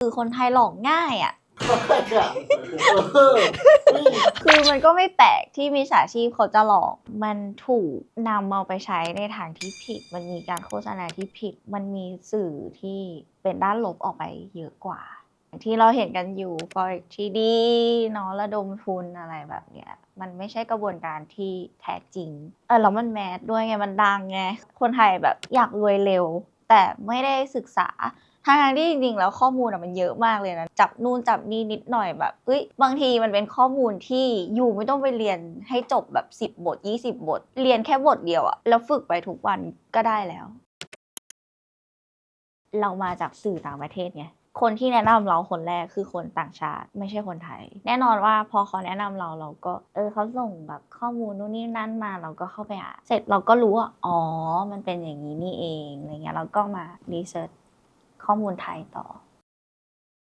คือคนไทยหลอกง่ายอะค่ะเออเฮ้ยคือมันก็ไม่แปลกที่มิจฉาชีพเขาจะหลอก มันถูกนำเอาไปใช้ในทางที่ผิด มันมีการโฆษณาที่ผิด มันมีสื่อที่เป็นด้านลบออกไปเยอะกว่า ที่เราเห็นกันอยู่ forex ที่ดีเนาะระดมทุนอะไรแบบเนี้ย มันไม่ใช่กระบวนการที่แท้จริง เออแล้วมันแมสด้วยไง มันดังไง คนไทยแบบอยากรวยเร็ว แต่ไม่ได้ศึกษา ทางที่จริงๆแล้วข้อมูลอะมันเยอะมากเลยนะ จับนู่นจับนี่นิดหน่อยแบบเอ้ยบางทีมันเป็นข้อมูลที่อยู่ไม่ต้องไปเรียนให้จบแบบ 10 บท 20 บท เรียนแค่บทเดียวอะแล้วฝึกไปทุกวันก็ได้แล้ว เรามาจากสื่อต่างประเทศไงคนที่แนะนำเราคนแรกคือคนต่างชาติ ไม่ใช่คนไทย แน่นอนว่าพอเขาแนะนำเราเราก็ เออเขาส่งแบบข้อมูลนู่นนี่นั่นมาเราก็เข้าไปอ่านเสร็จเราก็รู้ว่าอ๋อ มันเป็นอย่างนี้นี่เองอะไรเงี้ยเราก็มารีเสิร์ช ข้อมูลไทยต่อ